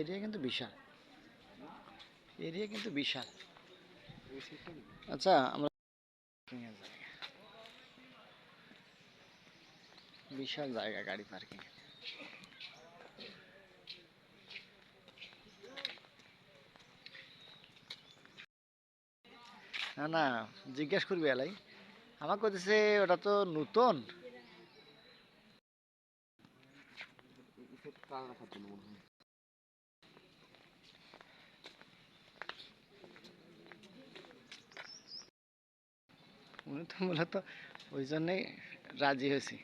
Area কিন্তু বিশাল। Area কিন্তু বিশাল। আচ্ছা আমরা বিশাল জায়গা গাড়ি পার্কিং। না না, জিজ্ঞাসা করবি এলাই। আমার কইতেছে ওটা তো নতুন। উনি তো মূলত ওই জন্যেই রাজি হয়েছি।